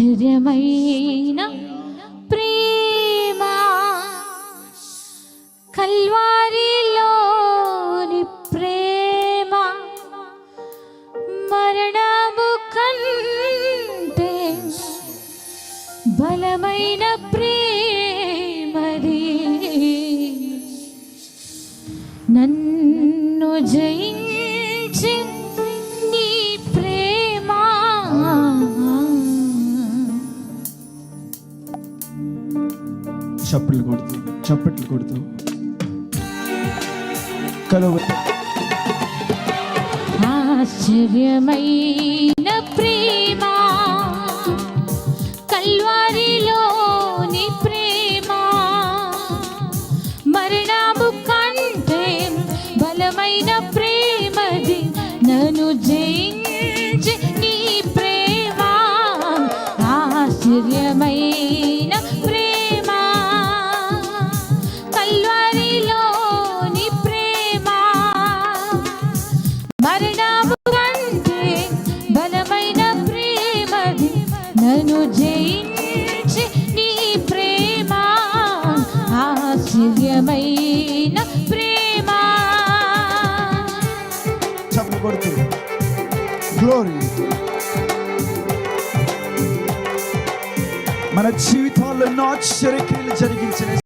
ఆశ్చర్యమైన ప్రేమ కల్వారిలోని ప్రేమ మరణము కంటే బలమైన ప్రేమది నన్ను జయించ చప్పట్లు కొడుతూ చప్పట్లు కొడుతూ. కలువ. ఆశ్చర్యమైన ప్రేమ కల్వారిలోని ప్రేమ. మరణము కంటే బలమైన ప్రేమది నన్ను జయించి నీ ప్రేమ. ఆశ్చర్యమైన నన్ను జయించి నీ ప్రేమ ఆశ్చర్యమైన ప్రేమ. చప్పట్లు గ్లోరీ మన జీవితాల్లో ఎన్నో ఆశ్చర్యక్రియలు జరిగించిన